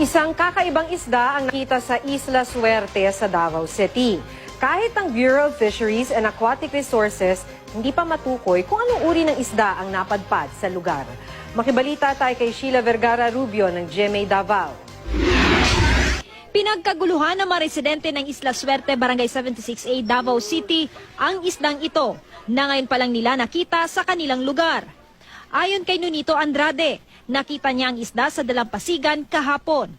Isang kakaibang isda ang nakita sa Isla Suerte sa Davao City. Kahit ang Bureau of Fisheries and Aquatic Resources hindi pa matukoy kung anong uri ng isda ang napadpad sa lugar. Makibalita tayo kay Sheila Vergara Rubio ng GMA Davao. Pinagkaguluhan ng mga residente ng Isla Suerte, Barangay 76A, Davao City, ang isdang ito na ngayon pa lang nila nakita sa kanilang lugar. Ayon kay Nunito Andrade, nakita niya ang isda sa Dalampasigan kahapon.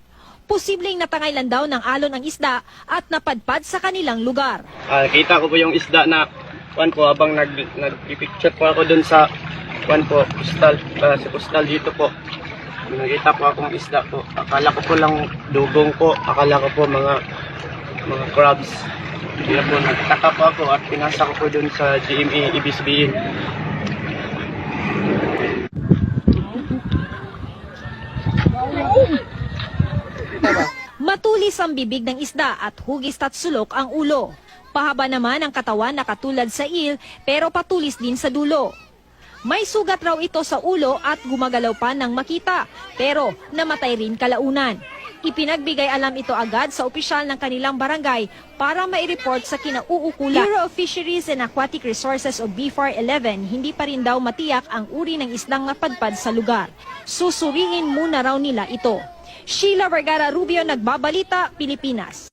Posibleng natangailan daw ng alon ang isda at napadpad sa kanilang lugar. Ah, nakita ko po yung isda na kuan po habang nag nagpi-picture po ako dun sa kuan po postal ah, sa postal dito po. Nakita po akong isda po. Akala ko po lang dugong po. Akala ko po mga mga crabs. Kaya po nagtaka po ako at pinasa ko po dun sa GMA Ibisbiin. Matulis ang bibig ng isda at hugis at sulok ang ulo. Pahaba naman ang katawan na katulad sa il pero patulis din sa dulo. May sugat raw ito sa ulo at gumagalaw pa nang makita pero namatay rin kalaunan. Ipinagbigay alam ito agad sa opisyal ng kanilang barangay para mai-report sa kinauukulan. Bureau of Fisheries and Aquatic Resources o BFAR 11 hindi pa rin daw matiyak ang uri ng isdang napadpad sa lugar. Susuriin muna raw nila ito. Sheila Vergara Rubio, Nagbabalita, Pilipinas.